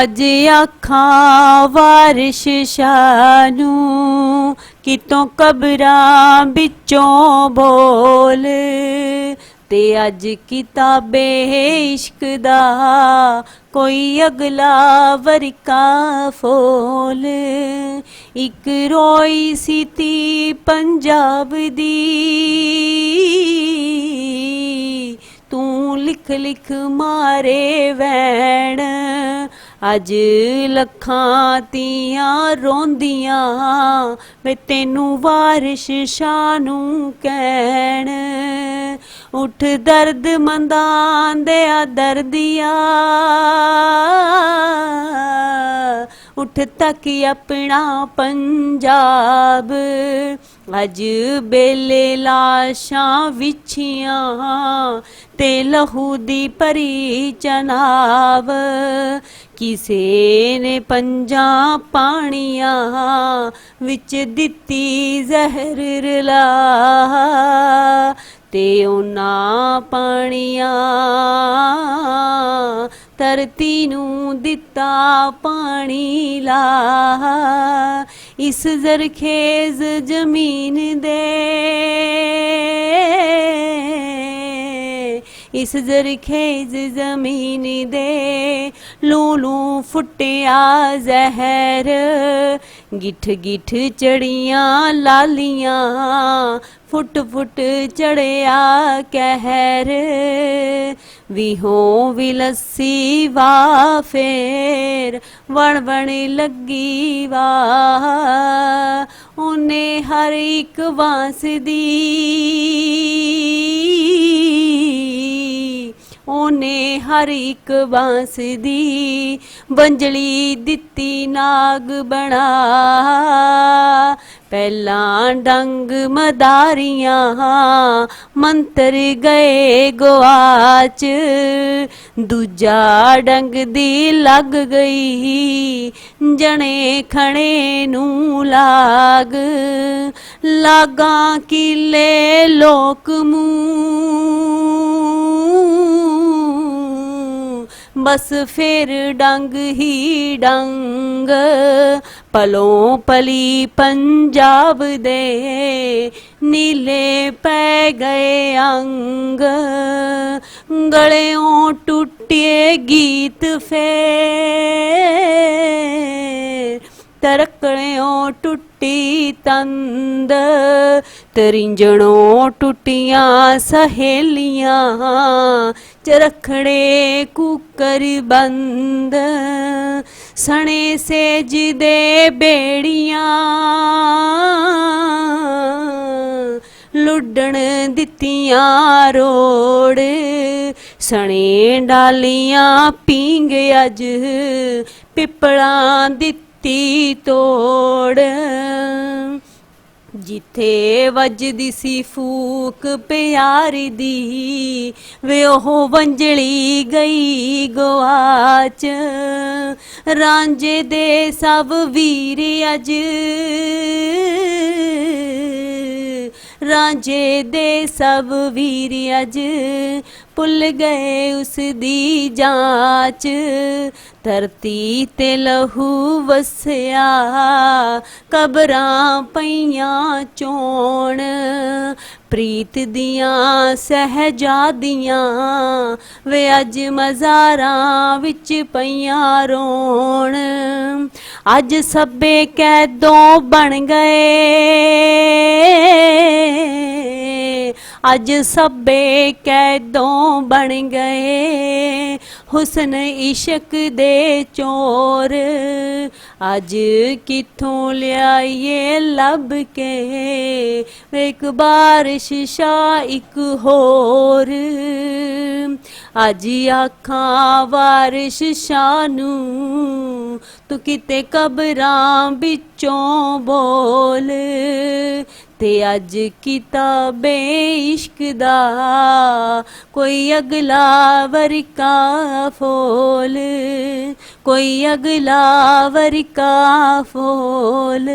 ਅੱਜ ਅੱਖਾਂ ਵਾਰਿਸ਼ ਨੂੰ ਕਿਤੋਂ ਕਬਰਾਂ ਵਿੱਚੋਂ ਬੋਲ। ਤੇ ਅੱਜ ਕਿਤਾਬੇ ਇਸ਼ਕ ਦਾ ਕੋਈ ਅਗਲਾ ਵਰਕਾ ਫੋਲ। ਇੱਕ ਰੋਈ ਸੀ ਪੰਜਾਬ ਦੀ। ਤੂੰ ਲਿਖ ਲਿਖ ਮਾਰੇ ਵੈਣ ਅੱਜ ਲੱਖਾਂ ਤੀਆਂ ਰੋਂਦੀਆਂ ਵੇ ਤੈਨੂੰ ਵਾਰਿਸ਼ ਸ਼ਾਨੂੰ ਕਹਿਣ। ਉਠ ਦਰਦ ਮੰਦਾਂ ਦੇ ਆ ਦਰਦੀਆ ਉਠ ਤੱਕ ਆਪਣਾ ਪੰਜਾਬ। ਅੱਜ ਬੇਲੇ ਲਾਸ਼ਾਂ ਵਿਛੀਆਂ ਤੇ ਲਹੂ ਦੀ ਪਰੀ ਚਨਾਵ ਕਿਸੇ ਨੇ ਪੰਜਾਂ ਪਾਣੀਆਂ ਵਿੱਚ ਦਿੱਤੀ ਜ਼ਹਿਰ ਰਲਾ ਤੇ ਉਹਨਾਂ ਪਾਣੀਆਂ ਧਰਤੀ ਨੂੰ ਦਿੱਤਾ ਪਾਣੀ ਲਾ ਇਸ ਜ਼ਰਖੇਜ਼ ਜ਼ਮੀਨ ਦੇ ਇਸ ਜ਼ਰਖੇਜ਼ ਜ਼ਮੀਨ ਦੇ ਲੂਲੂ ਫੁੱਟਿਆ ਜ਼ਹਿਰ। ਗਿੱਠ ਗਿੱਠ ਚੜੀਆਂ ਲਾਲੀਆਂ, ਫੁੱਟ ਫੁੱਟ ਚੜਿਆ ਕਹਿਰ। ਵਿਹੋਂ ਵਿਲਸੀ ਵਾ ਫੇਰ ਵਣ ਵਣ ਲੱਗੀ ਵਾ ਉਹਨੇ ਹਰ ਇੱਕ ਬਾਂਸ ਦੀ ਉਹਨੇ ਹਰ ਇੱਕ ਬਾਂਸ ਦੀ ਬੰਜਲੀ ਦਿੱਤੀ ਨਾਗ ਬਣਾ। ਪਹਿਲਾਂ ਡੰਗ ਮਦਾਰੀਆਂ ਮੰਤਰ ਗਏ ਗਵਾਚ ਦੂਜਾ ਡੰਗ ਦੀ ਲੱਗ ਗਈ ਜਣੇ ਖਣੇ ਨੂੰ ਲਾਗ। ਲਾਗਾ ਕਿਲੇ ਲੋਕ ਮੂੰ ਬਸ ਫਿਰ ਡੰਗ ਹੀ ਡੰਗ। ਪਲੋਂ ਪਲੀ ਪੰਜਾਬ ਦੇ ਨੀਲੇ ਪੈ ਗਏ ਅੰਗ। ਗਲਿਓਂ ਟੁੱਟੇ ਗੀਤ ਫੇਰ। ਤਰਕਣਿਓਂ ਟੁੱਟੀ ਤੰਦ, ਤਰਿੰਜਣੋਂ ਟੁੱਟੀਆਂ ਸਹੇਲੀਆਂ, ਚਰਖੜੇ ਕੁਕਰ ਬੰਦ, ਸਣੇ ਸੇਜ ਦੇ ਬੇੜੀਆਂ, ਲੁੱਡਣ ਦਿੱਤੀਆਂ ਰੋੜ, ਸਣੇ ਡਾਲੀਆਂ ਪੀਂਗ ਅੱਜ ਪਿਪਲਾਂ ਦਿੱਤੀ ਤੋੜ। ਜਿੱਥੇ ਵੱਜਦੀ ਸੀ ਫੂਕ ਪਿਆਰ ਦੀ, ਵੇ ਉਹ ਵੰਜਲੀ ਗਈ ਗਵਾਚ ਰਾਂਝੇ ਦੇ ਸਭ ਵੀਰ ਅੱਜ ਰਾਂਝੇ ਦੇ ਸਭ ਵੀਰ ਅੱਜ ਭੁੱਲ ਗਏ ਉਸ ਦੀ ਜਾਂਚ। ਧਰਤੀ ਤੇ ਲਹੂ ਵਸਿਆ, ਕਬਰਾਂ ਪਈਆਂ ਚੋਣ। ਪ੍ਰੀਤ ਦੀਆਂ ਸਹਜਾਦੀਆਂ ਵੇ ਅੱਜ ਮਜ਼ਾਰਾਂ ਵਿੱਚ ਪਈਆਂ ਰੋਣ। ਅੱਜ ਸਭੇ ਕੈਦੋਂ ਬਣ ਗਏ? ਅੱਜ ਸਭੇ ਕੈਦੋਂ ਬਣ ਗਏ? ਹੁਸਨ ਇਸ਼ਕ ਦੇ ਚੋਰ। ਅੱਜ ਕਿੱਥੋਂ ਲਿਆਈਏ ਲੱਭ ਕੇ? ਇੱਕ ਬਾਰਿਸ਼ ਸ਼ਾ ਇੱਕ ਹੋਰ। ਅੱਜ ਆਖਾਂ ਵਾਰਿਸ਼ ਸ਼ਾਨੂ ਤੂੰ ਕਿਤੇ ਕਬਰਾਂ ਵਿੱਚੋਂ ਬੋਲ। ਤੇ ਅੱਜ ਕੀਤਾ ਇਸ਼ਕ ਦਾ। ਕੋਈ ਅਗਲਾ ਵਰਕਾ ਫੋਲ ਕੋਈ ਅਗਲਾ ਵਰਕਾ ਫੋਲ।